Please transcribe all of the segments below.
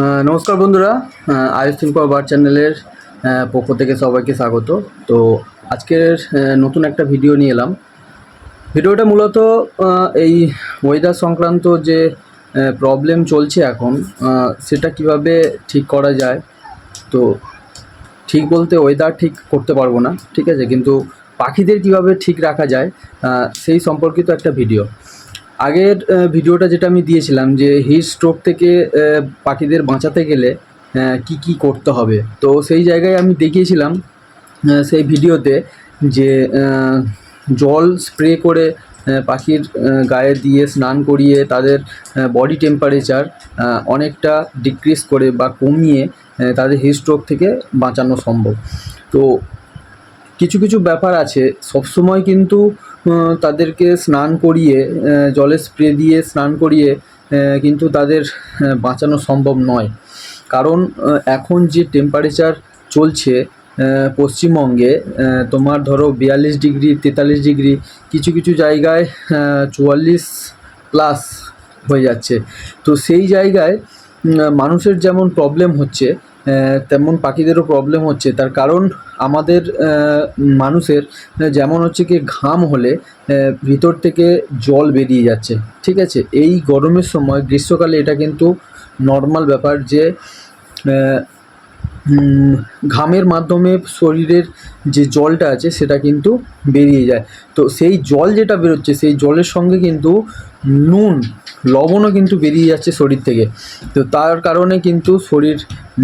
নমস্কার বন্ধুরা আয়ুষ আয়ুষ্টিন পাওয়ার চ্যানেলের পক্ষ থেকে সবাইকে স্বাগত। তো আজকের নতুন একটা ভিডিও নিয়ে এলাম। ভিডিওটা মূলত এই ওয়েদার সংক্রান্ত যে প্রবলেম চলছে এখন সেটা কীভাবে ঠিক করা যায়, তো ঠিক বলতে ওয়েদার ঠিক করতে পারব না, ঠিক আছে? কিন্তু পাখিদের কীভাবে ঠিক রাখা যায় সেই সম্পর্কিত একটা ভিডিও। আগের ভিডিওটা যেটা আমি দিয়েছিলাম যে হিট স্ট্রোক থেকে পাখিদের বাঁচাতে গেলে কি কি করতে হবে। তো সেই জায়গায় আমি দেখিয়েছিলাম সেই ভিডিওতে যে জল স্প্রে করে পাখির গায়ে দিয়ে স্নান করিয়ে তাদের বডি টেম্পারেচার অনেকটা ডিক্রিজ করে বা কমিয়ে তাদের হিট স্ট্রোক থেকে বাঁচানো সম্ভব। তো কিছু কিছু ব্যাপার আছে। সবসময় কিন্তু তাদেরকে স্নান করিয়ে জলে স্প্রে দিয়ে স্নান করিয়ে কিন্তু তাদের বাঁচানো সম্ভব নয়। কারণ এখন যে টেম্পারেচার চলছে পশ্চিমবঙ্গে তোমার ধরো বিয়াল্লিশ ডিগ্রি, তেতাল্লিশ ডিগ্রি, কিছু কিছু জায়গায় চুয়াল্লিশ প্লাস হয়ে যাচ্ছে। তো সেই জায়গায় মানুষের যেমন প্রবলেম হচ্ছে তেমন পাখিদেরও প্রবলেম হচ্ছে। তার কারণ আমাদের মানুষের, যেমন হচ্ছে কি ঘাম হলে ভিতর থেকে জল বেরিয়ে যাচ্ছে, ঠিক আছে? এই গরমের সময়, গ্রীষ্মকালে এটা কিন্তু নর্মাল ব্যাপার যে ঘামের মাধ্যমে শরীরের যে জলটা আছে সেটা কিন্তু বেরিয়ে যায়। তো সেই জল যেটা বেরোচ্ছে, সেই জলের সঙ্গে কিন্তু নুন, লবণও কিন্তু বেরিয়ে যাচ্ছে শরীর থেকে। তো তার কারণে কিন্তু শরীর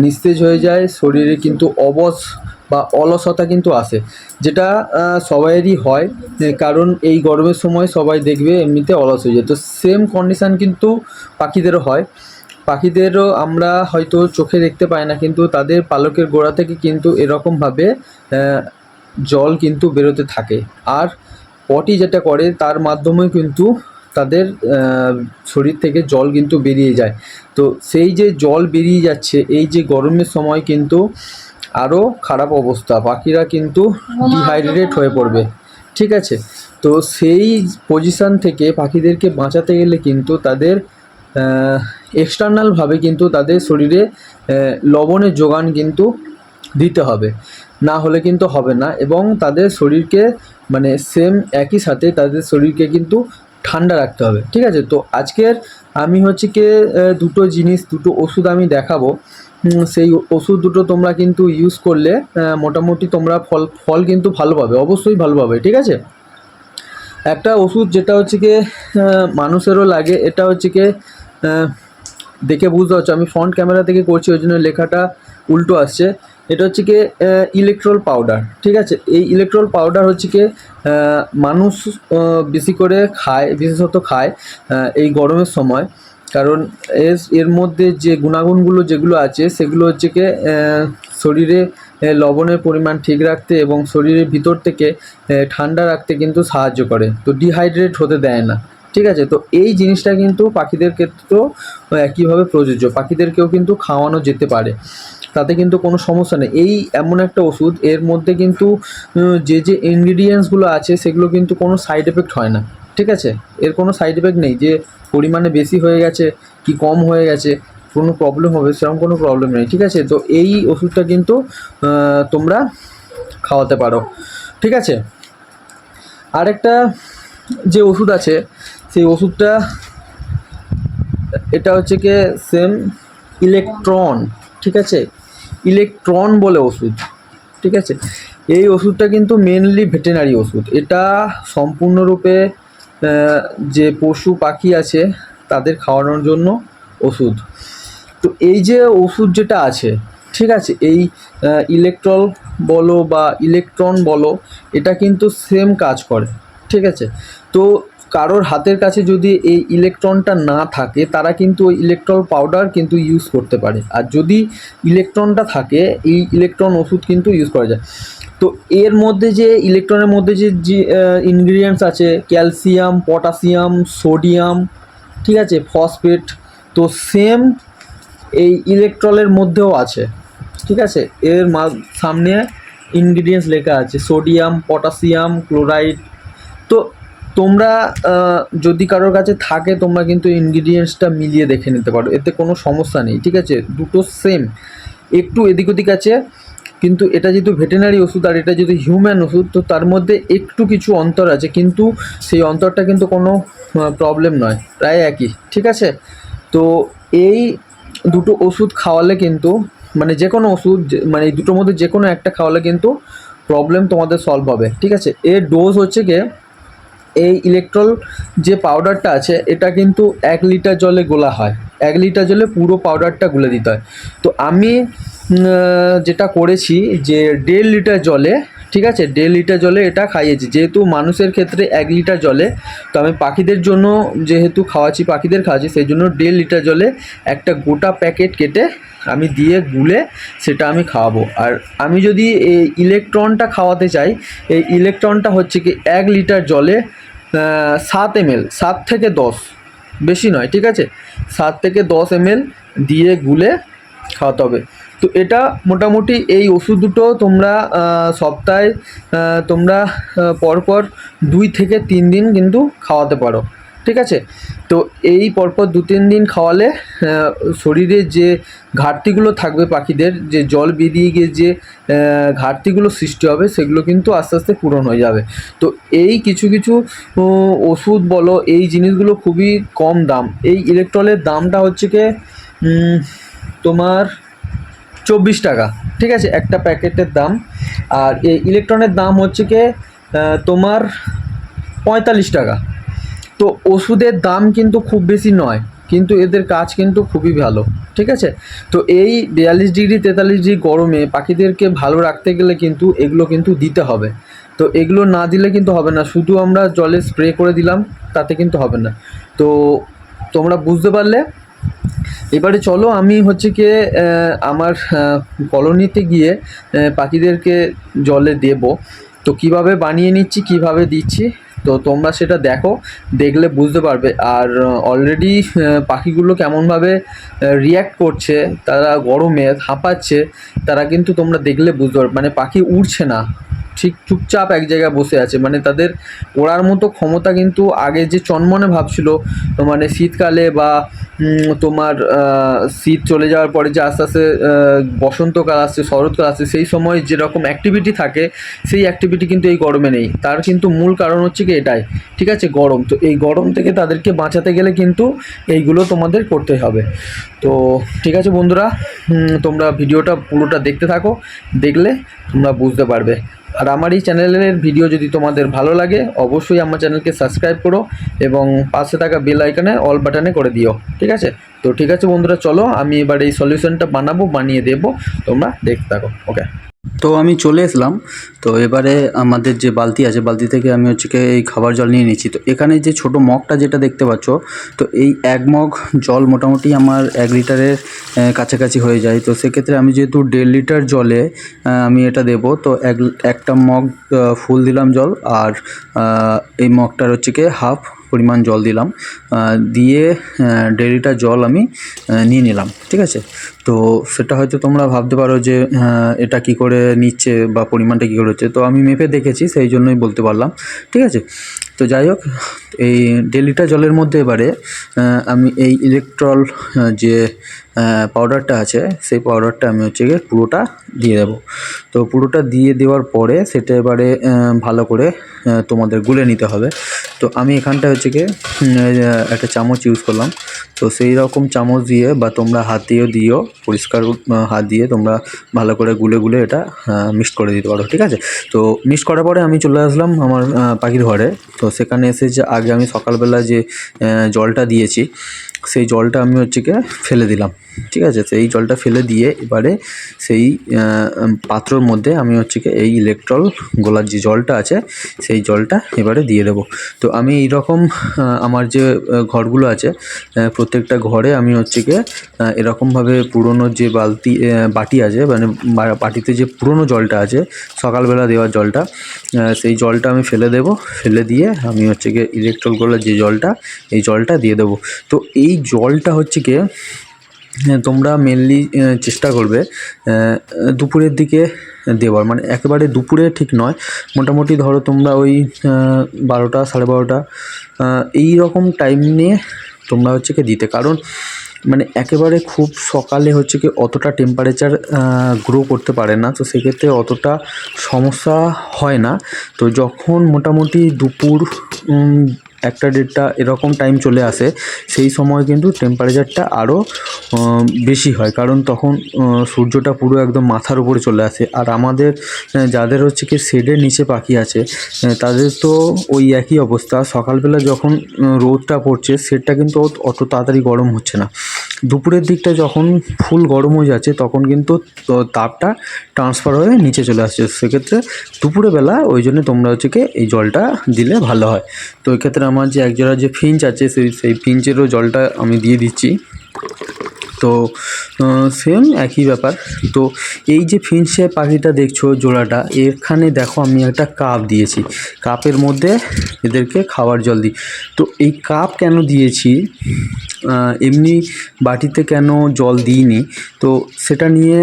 নিস্তেজ হয়ে যায়, শরীরে কিন্তু অবস বা অলসতা কিন্তু আসে, যেটা সবাইয়েরই হয় কারণ এই গরমের সময় সবাই দেখবে এমনিতে অলস হয়ে যায়। তো সেম কন্ডিশান কিন্তু পাখিদেরও হয়। পাখিদেরও আমরা হয়তো চোখে দেখতে পাই না কিন্তু তাদের পালকের গোড়া থেকে কিন্তু এরকমভাবে জল কিন্তু বেরোতে থাকে। আর পটি যেটা করে তার মাধ্যমে কিন্তু তাদের শরীর থেকে জল কিন্তু বেরিয়ে যায়। তো সেই যে জল বেরিয়ে যাচ্ছে এই যে গরমের সময় কিন্তু আরও খারাপ অবস্থা। পাখিরা কিন্তু ডিহাইড্রেট হয়ে পড়বে। ঠিক আছে? তো সেই পজিশান থেকে পাখিদেরকে বাঁচাতে গেলে কিন্তু তাদের এক্সটার্নালভাবে কিন্তু তাদের শরীরে লবণের যোগান কিন্তু দিতে হবে। না হলে কিন্তু হবে না এবং তাদের শরীরকে মানে সেম একই সাথে তাদের শরীরকে কিন্তু ঠান্ডা রাখতে হবে। ঠিক আছে? তো আজকের আমি হচ্ছে কি দুটো জিনিস, দুটো ওষুধ আমি দেখাবো। সেই ওষুধ দুটো তোমরা কিন্তু ইউজ করলে মোটামুটি তোমরা ফল ফল কিন্তু ভালো পাবে, অবশ্যই ভালো পাবে। ঠিক আছে? একটা ওষুধ যেটা হচ্ছে কি মানুষেরও লাগে, এটা হচ্ছে কি দেখে বুঝতে পারছ। আমি ফ্রন্ট ক্যামেরা থেকে করছি, ওই জন্য লেখাটা উল্টো আসছে। এটা হচ্ছে কি ইলেকট্রল পাউডার ঠিক আছে? এই ইলেকট্রল পাউডার হচ্ছে কি মানুষ বেশি করে খায়, বিশেষত খায় এই গরমের সময়। কারণ এর এর মধ্যে যে গুণাগুণগুলো যেগুলো আছে, সেগুলো হচ্ছে কি শরীরে লবণের পরিমাণ ঠিক রাখতে এবং শরীরের ভিতর থেকে ঠান্ডা রাখতে কিন্তু সাহায্য করে। তো ডিহাইড্রেট হতে দেয় না। ঠিক আছে? তো এই জিনিসটা কিন্তু পাখিদের ক্ষেত্রেও একইভাবে প্রযোজ্য। পাখিদেরকেও কিন্তু খাওয়ানো যেতে পারে। তাতে কিন্তু কোনো সমস্যা নেই। এই এমন একটা ওষুধ, এর মধ্যে কিন্তু যে যে ইনগ্রিডিয়েন্টসগুলো আছে, সেগুলো কিন্তু কোনো সাইড এফেক্ট হয় না। ঠিক আছে? এর কোনো সাইড এফেক্ট নেই যে, পরিমাণে বেশি হয়ে গেছে কি কম হয়ে গেছে, কোনো প্রবলেম হবে, সেরকম কোনো প্রবলেম নেই। ঠিক আছে? তো এই ওষুধটা কিন্তু তোমরা খাওয়াতে পারো। ঠিক আছে? আরেকটা যে ওষুধ আছে সেই ওষুধটা, এটা হচ্ছে কি সেম ইলেকট্রন ঠিক আছে? ইলেকট্রন বলে ওষুধ, ঠিক আছে? এই ওষুধটা কিন্তু মেনলি ভেটেনারি ওষুধ। এটা সম্পূর্ণরূপে যে পশু পাখি আছে, তাদের খাওয়ানোর জন্য ওষুধ। তো এই যে ওষুধ যেটা আছে, ঠিক আছে? এই ইলেকট্রল বলো বা ইলেকট্রন বলো, এটা কিন্তু সেম কাজ করে, ঠিক আছে? তো কারোর হাতের কাছে যদি এই ইলেকট্রনটা না থাকে, তারা কিন্তু ওই ইলেকট্রল পাউডার কিন্তু ইউজ করতে পারে। আর যদি ইলেকট্রনটা থাকে, এই ইলেকট্রন ওষুধ কিন্তু ইউজ করা যায়। তো এর মধ্যে যে ইলেকট্রনের মধ্যে যে ইনগ্রিডিয়েন্টস আছে ক্যালসিয়াম পটাশিয়াম সোডিয়াম ঠিক আছে ফসফেট তো সেম এই ইলেকট্রলের মধ্যেও আছে। ঠিক আছে? এর মা- সামনে ইনগ্রিডিয়েন্টস লেখা আছে সোডিয়াম পটাশিয়াম ক্লোরাইড তো তোমরা যদি কারোর কাছে থাকে, তোমরা কিন্তু ইনগ্রিডিয়েন্টসটা মিলিয়ে দেখে নিতে পারো। এতে কোনো সমস্যা নেই, ঠিক আছে? দুটো সেম একটু এদিক ওদিক আছে, কিন্তু এটা যেহেতু ভেটেনারি ওষুধ আর এটা যেহেতু হিউম্যান ওষুধ, তো তার মধ্যে একটু কিছু অন্তর আছে, কিন্তু সেই অন্তরটা কিন্তু কোনো প্রবলেম নয়, প্রায় একই, ঠিক আছে? তো এই দুটো ওষুধ খাওয়ালে কিন্তু মানে যে কোনো ওষুধ মানে এই দুটোর মধ্যে যে কোনো একটা খাওয়ালে কিন্তু প্রবলেম তোমাদের সলভ হবে, ঠিক আছে? এর ডোজ হচ্ছে গিয়ে এই ইলেকট্রল যে পাউডারটা আছে, এটা কিন্তু এক লিটার জলে গোলা হয়। এক লিটার জলে পুরো পাউডারটা গুলে দিতে হয়। তো আমি যেটা করেছি যে দেড় লিটার জলে, ঠিক আছে? দেড় লিটার জলে এটা খাইয়েছি। যেহেতু মানুষের ক্ষেত্রে এক লিটার জলে, তো আমি পাখিদের জন্য যেহেতু খাওয়াচ্ছি, পাখিদের খাওয়াচ্ছি, সেই জন্য দেড় লিটার জলে একটা গোটা প্যাকেট কেটে আমি দিয়ে গুলে সেটা আমি খাওয়াবো। আর আমি যদি এই ইলেকট্রনটা খাওয়াতে চাই, এই ইলেকট্রনটা হচ্ছে কি এক লিটার জলে সাত এমএল সাত থেকে দশ, বেশি নয়, ঠিক আছে? সাত থেকে দশ এমএল দিয়ে গুলে খাওয়াতে হবে। তো এটা মোটামুটি এই ওষুধ দুটো তোমরা সপ্তাহে তোমরা পরপর দুই থেকে তিন দিন কিন্তু খাওয়াতে পারো। ঠিক আছে? তো এই পরপর দু তিন দিন খাওয়ালে শরীরে যে ঘাটতিগুলো থাকবে পাখিদের, যে জল বেরিয়ে গিয়ে যে ঘাটতিগুলো সৃষ্টি হবে, সেগুলো কিন্তু আস্তে আস্তে পূরণ হয়ে যাবে। তো এই কিছু কিছু ওষুধ বলো, এই জিনিসগুলো খুবই কম দাম। এই ইলেকট্রলের দামটা হচ্ছে কি তোমার চব্বিশ টাকা। ঠিক আছে? একটা প্যাকেটের দাম। আর এই ইলেকট্রনের দাম হচ্ছে কি তোমার পঁয়তাল্লিশ টাকা। তো ওষুধের দাম কিন্তু খুব বেশি নয়, কিন্তু এদের কাজ কিন্তু খুবই ভালো, ঠিক আছে? তো এই বিয়াল্লিশ ডিগ্রি, তেতাল্লিশ ডিগ্রি গরমে পাখিদেরকে ভালো রাখতে গেলে কিন্তু এগুলো কিন্তু দিতে হবে। তো এগুলো না দিলে কিন্তু হবে না, শুধু আমরা জলে স্প্রে করে দিলাম, তাতে কিন্তু হবে না। তো তোমরা বুঝতে পারলে? এবারে চলো আমি হচ্ছে কি আমার কলোনিতে গিয়ে পাখিদেরকে জলে দেব। তো কীভাবে বানিয়ে নিচ্ছি, কীভাবে দিচ্ছি? তো তোমরা সেটা দেখো, দেখলে বুঝতে পারবে। আর অলরেডি পাখিগুলো কেমনভাবে রিয়্যাক্ট করছে, তারা গরমে হাঁপাচ্ছে, তারা কিন্তু তোমরা দেখলে বুঝতে পারবে। মানে পাখি উড়ছে না। ঠিক চুপচাপ এক জায়গায় বসে আছে। মানে তাদের ওড়ার মতো ক্ষমতা কিন্তু আগে যে চনমনে ভাবছিল মানে শীতকালে বা তোমার শীত চলে যাওয়ার পরে যে আস্তে আস্তে বসন্তকাল আসছে, শরৎকাল আসছে, সেই সময় যেরকম অ্যাক্টিভিটি থাকে, সেই অ্যাক্টিভিটি কিন্তু এই গরমে নেই। তার কিন্তু মূল কারণ হচ্ছে কি এটাই, ঠিক আছে? গরম। তো এই গরম থেকে তাদেরকে বাঁচাতে গেলে কিন্তু এইগুলো তোমাদের করতে হবে। তো ঠিক আছে বন্ধুরা তোমরা ভিডিওটা পুরোটা দেখতে থাকো, দেখলে তোমরা বুঝতে পারবে। আর আমার এই চ্যানেলের ভিডিও যদি তোমাদের ভালো লাগে, অবশ্যই আমার চ্যানেলকে সাবস্ক্রাইব করো এবং পাশে থাকা বেল আইকনে অল বাটনে করে দিও। ঠিক আছে? তো ঠিক আছে বন্ধুরা, চলো আমি এবার এই সলিউশনটা বানাবো, বানিয়ে দেবো। তোমরা দেখতে থাকো ওকে তো আমি চলে এসলাম। তো এবারে আমাদের যে বালতি আছে, বালতি থেকে আমি হচ্ছে এই খাবার জল নিয়ে নিচ্ছি। তো এখানে যে ছোট মগটা যেটা দেখতে পাচ্ছ, তো এই এক মগ জল মোটামুটি আমার এক লিটারের কাছাকাছি হয়ে যায়। তো সেক্ষেত্রে আমি যেহেতু দেড় লিটার জলে আমি এটা দেব, তো এক, একটা মগ ফুল দিলাম জল, আর এই মগটার হচ্ছে কি হাফ পরিমাণ জল দিলাম। দিয়ে লিটার জল আমি নিয়ে নিলাম, ঠিক আছে? তো সেটা হয়তো তোমরা ভাবতে পারো যে এটা কি করে নিচ্ছে বা পরিমাণটা কী করে হচ্ছে। তো আমি মেপে দেখেছি, সেই জন্যই বলতে পারলাম, ঠিক আছে? তো যাই হোক, এই দেড় লিটার জলের মধ্যে এবারে আমি এই ইলেকট্রল যে পাউডারটা আছে, সেই পাউডারটা আমি হচ্ছে গিয়ে পুরোটা দিয়ে দেবো। তো পুরোটা দিয়ে দেওয়ার পরে, সেটা এবারে ভালো করে তোমাদের গুলে নিতে হবে। তো আমি এখানটা হচ্ছে গিয়ে একটা চামচ ইউজ করলাম। তো সেই রকম চামচ দিয়ে বা তোমরা হাত দিয়েও দিও, পরিষ্কার হাত দিয়ে তোমরা ভালো করে গুলে গুলে এটা মিক্সড করে দিতে পারো, ঠিক আছে? তো মিক্সড করার পরে আমি চলে আসলাম আমার পাখির ঘরে। তো সেখানে এসে যে আগে আমি সকালবেলা যে জলটা দিয়েছি সেই জলটা আমি হচ্ছে গিয়ে ফেলে দিলাম, ঠিক আছে? সেই জলটা ফেলে দিয়ে এবারে সেই পাত্রর মধ্যে আমি হচ্ছে কি এই ইলেকট্রল গোলার যে জলটা আছে, সেই জলটা এবারে দিয়ে দেবো। তো আমি এইরকম আমার যে ঘরগুলো আছে প্রত্যেকটা ঘরে আমি হচ্ছে কি এরকমভাবে পুরনো যে বালতি বাটি আছে মানে বাটিতে যে পুরনো জলটা আছে, সকালবেলা দেওয়ার জলটা সেই জলটা আমি ফেলে দেবো, ফেলে দিয়ে আমি হচ্ছে গিয়ে ইলেকট্রল গোলার যে জলটা, এই জলটা দিয়ে দেবো। তো এই জলটা হচ্ছে হ্যাঁ, তোমরা মেনলি চেষ্টা করবে দুপুরের দিকে দেওয়ার। মানে একেবারে দুপুরে ঠিক নয়। মোটামুটি ধরো তোমরা ওই বারোটা সাড়ে বারোটা এই রকম টাইম নিয়ে তোমরা হচ্ছে কি দিতে। কারণ মানে একেবারে খুব সকালে হচ্ছে কি অতটা টেম্পারেচার গ্রো করতে পারে না। তো সেক্ষেত্রে অতটা সমস্যা হয় না। তো যখন মোটামুটি দুপুর একটা ডেটটা এরকম টাইম চলে আসে, সেই সময় কিন্তু টেম্পারেচারটা আরও বেশি হয়। কারণ তখন সূর্যটা পুরো একদম মাথার উপরে চলে আসে। আর আমাদের যাদের হচ্ছে কি শেডের নিচে পাখি আছে তাদের তো ওই একই অবস্থা। সকালবেলা যখন রোদটা পড়ছে শেডটা কিন্তু অত- অত তাড়াতাড়ি গরম হচ্ছে না। দুপুরের দিকটা যখন ফুল গরম হয়ে যাচ্ছে, তখন কিন্তু তাপটা ট্রান্সফার হয়ে নিচে চলে আসছে। সেক্ষেত্রে দুপুরে বেলা ওই জন্য তোমরা হচ্ছে কি এই জলটা দিলে ভালো হয়। তো এক্ষেত্রে আমার যে একজোড়া যে ফিঞ্চ আছে, সেই সেই ফিঞ্চেরও জলটা আমি দিয়ে দিচ্ছি। তো সেম একই ব্যাপার। তো এই যে ফিঞ্চে পাখিটা দেখছ জোড়াটা, এখানে দেখো আমি একটা কাপ দিয়েছি। কাপের মধ্যে এদেরকে খাওয়ার জল দিই। তো এই কাপ কেন দিয়েছি? এমনি বাটিতে কেন জল দিইনি? তো সেটা নিয়ে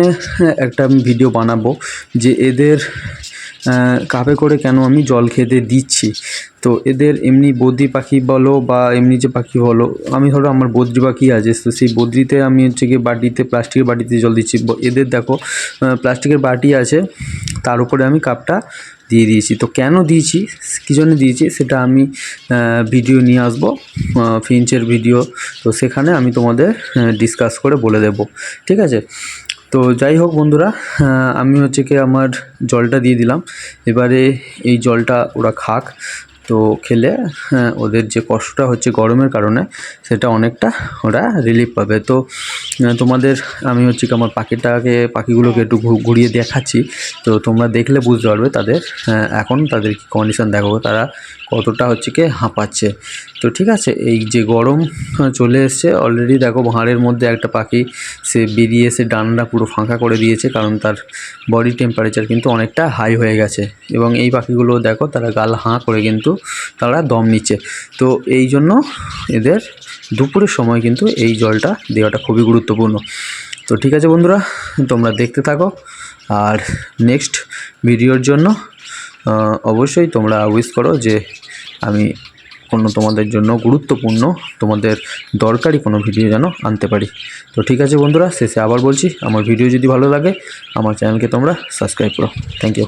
একটা ভিডিও বানাবো যে এদের কাপে করে কেন আমি জল খেতে দিচ্ছি? তো এদের এমনি বদ্রি পাখি বলো বা এমনি যে পাখি বলো, আমি ধরো আমার বদ্রি পাখি আছে, তো সেই বদ্রিতে আমি হচ্ছে গিয়ে বাটিতে, প্লাস্টিকের বাটিতে জল দিচ্ছি। এদের দেখো প্লাস্টিকের বাটি আছে, তার উপরে আমি কাপটা দিয়ে দিয়েছি। তো কেন দিয়েছি? কী জন্য দিয়েছি? সেটা আমি ভিডিও নিয়ে আসব ফিঞ্চের ভিডিও। তো সেখানে আমি তোমাদের ডিসকাস করে বলে দেবো। ঠিক আছে? তো যাই হোক বন্ধুরা আমি হচ্ছে কি আমার জলটা দিয়ে দিলাম। এবারে এই জলটা ওরা খাক। তো খেলে হ্যাঁ, ওদের যে কষ্টটা হচ্ছে গরমের কারণে সেটা অনেকটা ওরা রিলিফ পাবে। তো তোমাদের আমি হচ্ছে আমার পাখিটাকে পাখিগুলোকে একটু ঘুরিয়ে দেখাচ্ছি। তো তোমরা দেখলে বুঝতে পারবে তাদের আহ, এখন তাদের কি কন্ডিশন দেখো তারা কতটা হচ্ছে কি হাঁপাচ্ছে। তো ঠিক আছে এই যে গরম চলে এসছে অলরেডি দেখো ভাঁড়ের মধ্যে একটা পাখি সে বেরিয়ে এসে ডান্ডা পুরো ফাঁকা করে দিয়েছে কারণ তার বডি টেম্পারেচার কিন্তু অনেকটা হাই হয়ে গেছে। এবং এই পাখিগুলো দেখো তারা গাল হাঁ করে কিন্তু তারা দম নিচ্ছে। তো এই জন্য এদের দুপুরের সময় কিন্তু এই জলটা দেওয়াটা খুবই গুরুত্বপূর্ণ। তো ঠিক আছে বন্ধুরা, তোমরা দেখতে থাকো। আর নেক্সট ভিডিওর জন্য অবশ্যই তোমরা উইশ করো যে আমি কোনো তোমাদের জন্য গুরুত্বপূর্ণ, তোমাদের দরকারি কোনো ভিডিও যেন আনতে পারি। তো ঠিক আছে বন্ধুরা, শেষে আবার বলছি, আমার ভিডিও যদি ভালো লাগে, আমার চ্যানেলকে তোমরা সাবস্ক্রাইব করো। Thank you